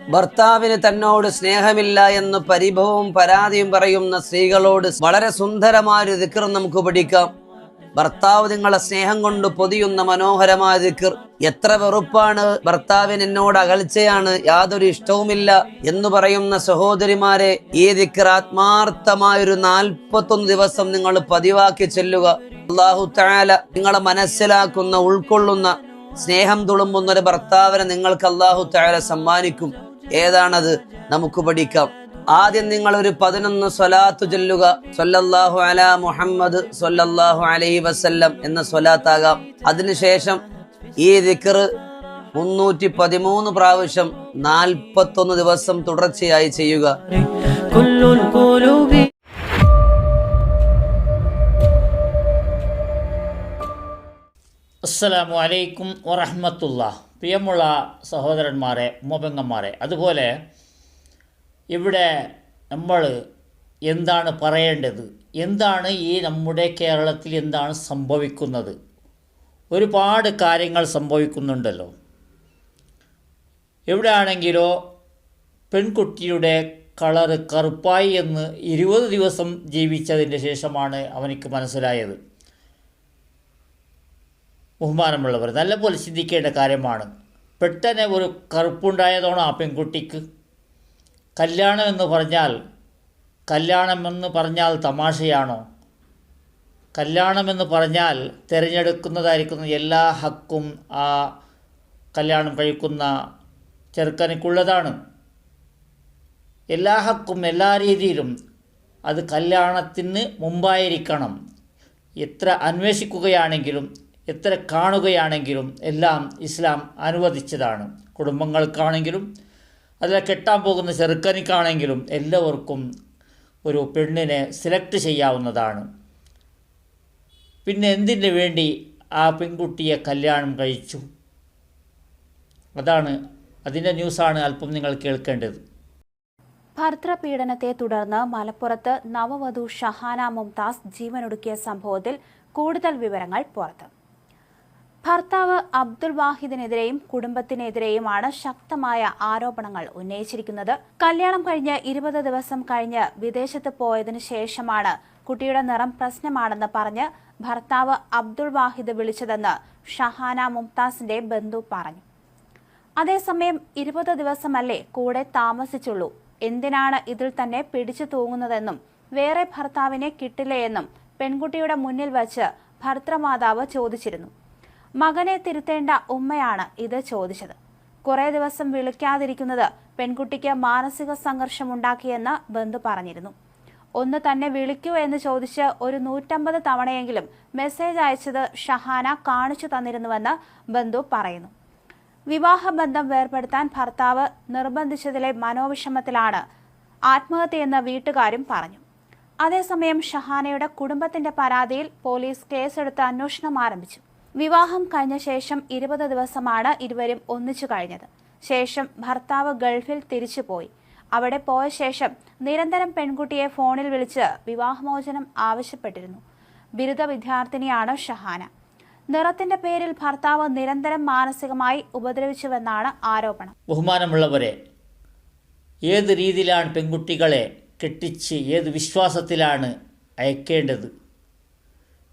ഭർത്താവിന് തന്നോട് സ്നേഹമില്ല എന്ന് പരിഭവവും പരാതിയും പറയുന്ന സ്ത്രീകളോട് വളരെ സുന്ദരമായ ദിക്കർ നമുക്ക് പഠിക്കാം. ഭർത്താവ് നിങ്ങളെ സ്നേഹം കൊണ്ട് പൊതിയുന്ന മനോഹരമായ ദിക്കർ എത്ര വെറുപ്പാണ്. ഭർത്താവിന് എന്നോട് അകൽച്ചയാണ്. യാതൊരു ഇഷ്ടവുമില്ല എന്ന് പറയുന്ന സഹോദരിമാരെ ഈ ദിക്കർ ആത്മാർത്ഥമായൊരു നാൽപ്പത്തൊന്ന് ദിവസം നിങ്ങൾ പതിവാക്കി ചെല്ലുക. അള്ളാഹു താല നിങ്ങളെ മനസ്സിലാക്കുന്ന ഉൾക്കൊള്ളുന്ന സ്നേഹം തുളുമ്പുന്ന ഒരു ഭർത്താവിനെ നിങ്ങൾക്ക് അള്ളാഹു താല സമ്മാനിക്കും. ഏതാണത്? നമുക്ക് പഠിക്കാം. ആദ്യം നിങ്ങൾ ഒരു പതിനൊന്ന് സ്വലാത്ത് ചൊല്ലുക. സൊല്ലാഹു അല മുഹമ്മദ് സൊല്ലാഹു അലൈഹി വസല്ലം എന്ന സ്വലാത്താകാം. അതിനുശേഷം ഈ ദിക്കർ മുന്നൂറ്റി പതിമൂന്ന് പ്രാവശ്യം നാൽപ്പത്തൊന്ന് ദിവസം തുടർച്ചയായി ചെയ്യുക. അസ്സലാമു അലൈക്കും വറഹമത്തുള്ള പ്രിയമുള്ള സഹോദരന്മാരെ ഉമ്മപെങ്ങന്മാരെ അതുപോലെ ഇവിടെ നമ്മൾ എന്താണ് പറയേണ്ടത്? എന്താണ് ഈ നമ്മുടെ കേരളത്തിൽ എന്താണ് സംഭവിക്കുന്നത്? ഒരുപാട് കാര്യങ്ങൾ സംഭവിക്കുന്നുണ്ടല്ലോ. എവിടെയാണെങ്കിലോ പെൺകുട്ടിയുടെ കളറ് കറുപ്പായി എന്ന് ഇരുപത് ദിവസം ജീവിച്ചതിന്റെ ശേഷമാണ് അവനിക്ക് മനസ്സിലായത്. ബഹുമാനമുള്ളവർ നല്ലപോലെ ചിന്തിക്കേണ്ട കാര്യമാണ്. പെട്ടെന്ന് ഒരു കറുപ്പുണ്ടായതാണോ ആ പെൺകുട്ടിക്ക്. കല്യാണം എന്ന് പറഞ്ഞാൽ കല്യാണം എന്ന് പറഞ്ഞാൽ തമാശയാണോ? കല്യാണമെന്ന് പറഞ്ഞാൽ തിരഞ്ഞെടുക്കുന്നതായിരിക്കുന്ന എല്ലാ ഹക്കും ആ കല്യാണം കഴിക്കുന്ന ചെറുക്കനക്കുള്ളതാണ്. എല്ലാ ഹക്കും എല്ലാ രീതിയിലും അത് കല്യാണത്തിന് മുമ്പായിരിക്കണം. എത്ര അന്വേഷിക്കുകയാണെങ്കിലും എത്ര കാണുകയാണെങ്കിലും എല്ലാം ഇസ്ലാം അനുവദിച്ചതാണ്. കുടുംബങ്ങൾക്കാണെങ്കിലും അതിൽ കെട്ടാൻ പോകുന്ന ചെറുക്കനിക്കാണെങ്കിലും എല്ലാവർക്കും ഒരു പെണ്ണിനെ സെലക്ട് ചെയ്യാവുന്നതാണ്. പിന്നെ എന്തിനു വേണ്ടി ആ പെൺകുട്ടിയെ കല്യാണം കഴിച്ചു? അതാണ് അതിന്റെ ന്യൂസാണ് അല്പം നിങ്ങൾ കേൾക്കേണ്ടത്. ഭർത്തൃപീഡനത്തെ തുടർന്ന് മലപ്പുറത്ത് നവവധു ഷഹാന മുംതാസ് ജീവനൊടുക്കിയ സംഭവത്തിൽ കൂടുതൽ വിവരങ്ങൾ പുറത്ത്. ഭർത്താവ് അബ്ദുൾ വാഹിദിനെതിരെയും കുടുംബത്തിനെതിരെയുമാണ് ശക്തമായ ആരോപണങ്ങൾ ഉന്നയിച്ചിരിക്കുന്നത്. കല്യാണം കഴിഞ്ഞ് ഇരുപത് ദിവസം കഴിഞ്ഞ് വിദേശത്ത് പോയതിനു ശേഷമാണ് കുട്ടിയുടെ നിറം പ്രശ്നമാണെന്ന് പറഞ്ഞ് ഭർത്താവ് അബ്ദുൾ വാഹിദ് വിളിച്ചതെന്ന് ഷഹാന മുംതാസിന്റെ ബന്ധു പറഞ്ഞു. അതേസമയം ഇരുപത് ദിവസമല്ലേ കൂടെ താമസിച്ചുള്ളൂ. എന്തിനാണ് ഇതിൽ തന്നെ പിടിച്ചു തൂങ്ങുന്നതെന്നും വേറെ ഭർത്താവിനെ കിട്ടില്ലേയെന്നും പെൺകുട്ടിയുടെ മുന്നിൽ വച്ച് ഭർത്തൃമാതാവ് ചോദിച്ചിരുന്നു. മകനെ തിരുത്തേണ്ട ഉമ്മയാണ് ഇത് ചോദിച്ചത്. കുറേ ദിവസം വിളിക്കാതിരിക്കുന്നത് പെൺകുട്ടിക്ക് മാനസിക സംഘർഷമുണ്ടാക്കിയെന്ന് ബന്ധു പറഞ്ഞിരുന്നു. ഒന്ന് തന്നെ വിളിക്കൂ എന്ന് ചോദിച്ച് ഒരു നൂറ്റമ്പത് തവണയെങ്കിലും മെസ്സേജ് അയച്ചത് ഷഹാന കാണിച്ചു തന്നിരുന്നുവെന്ന് ബന്ധു പറയുന്നു. വിവാഹബന്ധം വേർപെടുത്താൻ ഭർത്താവ് നിർബന്ധിച്ചതിലെ മനോവിഷമത്തിലാണ് ആത്മഹത്യയെന്ന് വീട്ടുകാരും പറഞ്ഞു. അതേസമയം ഷഹാനയുടെ കുടുംബത്തിന്റെ പരാതിയിൽ പോലീസ് കേസെടുത്ത് അന്വേഷണം ആരംഭിച്ചു. വിവാഹം കഴിഞ്ഞ ശേഷം ഇരുപത് ദിവസമാണ് ഇരുവരും ഒന്നിച്ചു കഴിഞ്ഞത്. ശേഷം ഭർത്താവ് ഗൾഫിൽ തിരിച്ചു പോയി. അവിടെ പോയ ശേഷം നിരന്തരം പെൺകുട്ടിയെ ഫോണിൽ വിളിച്ച് വിവാഹമോചനം ആവശ്യപ്പെട്ടിരുന്നു. ബിരുദ വിദ്യാർത്ഥിനിയാണ് ഷഹാന. നിറത്തിന്റെ പേരിൽ ഭർത്താവ് നിരന്തരം മാനസികമായി ഉപദ്രവിച്ചുവെന്നാണ് ആരോപണം. ബഹുമാനമുള്ളവരെ ഏത് രീതിയിലാണ് പെൺകുട്ടികളെ കെട്ടിച്ച് ഏത് വിശ്വാസത്തിലാണ് അയക്കേണ്ടത്?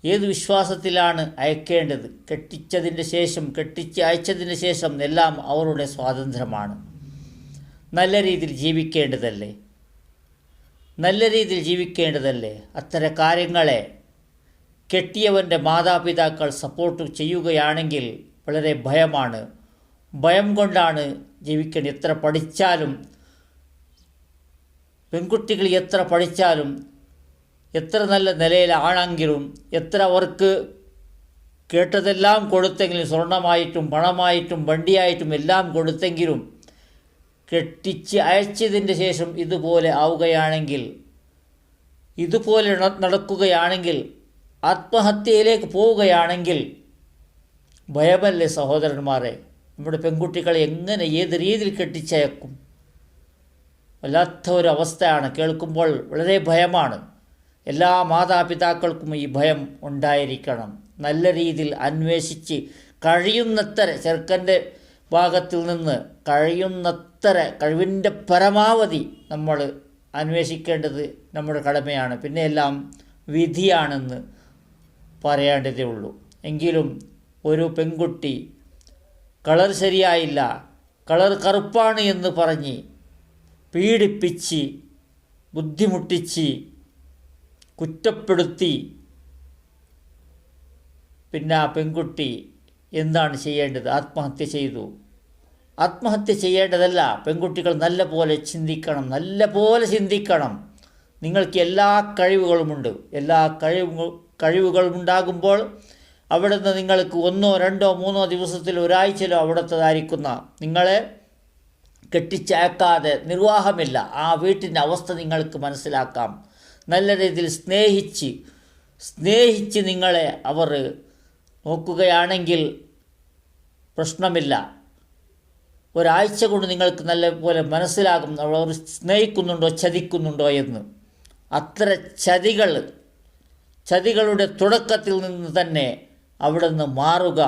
ഏത് വിശ്വാസത്തിലാണ് അയക്കേണ്ടത്? കെട്ടിച്ചതിന്റെ ശേഷം കെട്ടിച്ച് അയച്ചതിന് ശേഷം എല്ലാം അവരുടെ സ്വാതന്ത്ര്യമാണ്. നല്ല രീതിയിൽ ജീവിക്കേണ്ടതല്ലേ? നല്ല രീതിയിൽ ജീവിക്കേണ്ടതല്ലേ? അത്തരം കാര്യങ്ങളെ കെട്ടിയവന്റെ മാതാപിതാക്കൾ സപ്പോർട്ട് ചെയ്യുകയാണെങ്കിൽ വളരെ ഭയമാണ്. ഭയം കൊണ്ടാണ് ജീവിക്കേണ്ടത്. എത്ര പഠിച്ചാലും പെൺകുട്ടികൾ എത്ര പഠിച്ചാലും എത്ര നല്ല നിലയിലാണെങ്കിലും എത്ര അവർക്ക് കേട്ടതെല്ലാം കൊടുത്തെങ്കിലും സ്വർണമായിട്ടും പണമായിട്ടും വണ്ടിയായിട്ടും എല്ലാം കൊടുത്തെങ്കിലും കെട്ടിച്ച് അയച്ചതിന്റെ ശേഷം ഇതുപോലെ ആവുകയാണെങ്കിൽ ഇതുപോലെ നടക്കുകയാണെങ്കിൽ ആത്മഹത്യയിലേക്ക് പോവുകയാണെങ്കിൽ ഭയമല്ലേ സഹോദരന്മാരെ? നമ്മുടെ പെൺകുട്ടികളെ എങ്ങനെ ഏത് രീതിയിൽ കെട്ടിച്ചയക്കും? വല്ലാത്ത ഒരു അവസ്ഥയാണ്. കേൾക്കുമ്പോൾ വളരെ ഭയമാണ്. എല്ലാ മാതാപിതാക്കൾക്കും ഈ ഭയം ഉണ്ടായിരിക്കണം. നല്ല രീതിയിൽ അന്വേഷിച്ച് കഴിയുന്നത്ര ചെറുക്കന്റെ ഭാഗത്തിൽ നിന്ന് കഴിയുന്നത്ര കഴിവിന്റെ പരമാവധി നമ്മൾ അന്വേഷിക്കേണ്ടത് നമ്മുടെ കടമയാണ്. പിന്നെ എല്ലാം വിധിയാണെന്ന് പറയേണ്ടതേ ഉള്ളൂ. എങ്കിലും ഒരു പെൺകുട്ടി കളർ ശരിയായില്ല കളർ കറുപ്പാണ് എന്ന് പറഞ്ഞ് പീഡിപ്പിച്ച് ബുദ്ധിമുട്ടിച്ച് കുറ്റപ്പെടുത്തി. പിന്നെ ആ പെൺകുട്ടി എന്താണ് ചെയ്യേണ്ടത്? ആത്മഹത്യ ചെയ്തു. ആത്മഹത്യ ചെയ്യേണ്ടതല്ല പെൺകുട്ടികൾ നല്ല പോലെ ചിന്തിക്കണം നല്ല പോലെ ചിന്തിക്കണം. നിങ്ങൾക്ക് എല്ലാ കഴിവുകളുമുണ്ട്. എല്ലാ കഴിവ് കഴിവുകളും ഉണ്ടാകുമ്പോൾ അവിടുന്ന് നിങ്ങൾക്ക് ഒന്നോ രണ്ടോ മൂന്നോ ദിവസത്തിൽ ഒരാഴ്ചയിലോ അവിടുത്തതായിരിക്കുന്ന നിങ്ങളെ കെട്ടിച്ചേക്കാതെ നിർവാഹമില്ല. ആ വീട്ടിന്റെ അവസ്ഥ നിങ്ങൾക്ക് മനസ്സിലാക്കാം. നല്ല രീതിയിൽ സ്നേഹിച്ച് സ്നേഹിച്ച് നിങ്ങളെ അവർ നോക്കുകയാണെങ്കിൽ പ്രശ്നമില്ല. ഒരാഴ്ച കൊണ്ട് നിങ്ങൾക്ക് നല്ല പോലെ മനസ്സിലാകും അവർ സ്നേഹിക്കുന്നുണ്ടോ ചതിക്കുന്നുണ്ടോ എന്ന്. അത്ര ചതികൾ ചതികളുടെ തുടക്കത്തിൽ നിന്ന് തന്നെ അവിടെ നിന്ന് മാറുക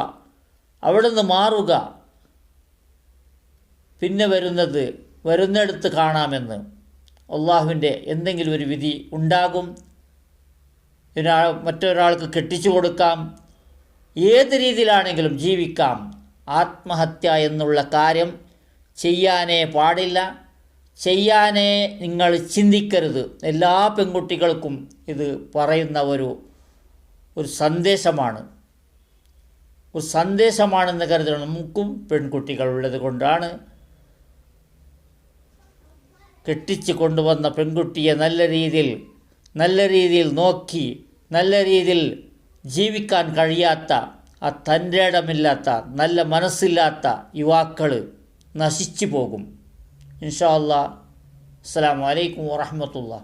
അവിടെ നിന്ന് മാറുക. പിന്നെ വരുന്നത് വരുന്നിടത്ത് കാണാമെന്ന്. അള്ളാഹുവിന്റെ എന്തെങ്കിലും ഒരു വിധി ഉണ്ടാകും. ഒരാൾ മറ്റൊരാൾക്ക് കെട്ടിച്ചു കൊടുക്കാം. ഏത് രീതിയിലാണെങ്കിലും ജീവിക്കാം. ആത്മഹത്യ എന്നുള്ള കാര്യം ചെയ്യാനേ പാടില്ല. ചെയ്യാനേ നിങ്ങൾ ചിന്തിക്കരുത്. എല്ലാ പെൺകുട്ടികൾക്കും ഇത് പറയുന്ന ഒരു ഒരു സന്ദേശമാണ്. ഒരു സന്ദേശമാണെന്ന് കരുതണം നമുക്കും പെൺകുട്ടികളുള്ളത് കൊണ്ടാണ്. കെട്ടിച്ച് കൊണ്ടുവന്ന പെൺകുട്ടിയെ നല്ല രീതിയിൽ നല്ല രീതിയിൽ നോക്കി നല്ല രീതിയിൽ ജീവിക്കാൻ കഴിയാത്ത ആ തന്റെ ഇടമില്ലാത്ത നല്ല മനസ്സില്ലാത്ത യുവാക്കൾ നശിച്ചു പോകും. ഇൻഷാ അസ്സാം വലൈക്കും വാഹമത്തുള്ള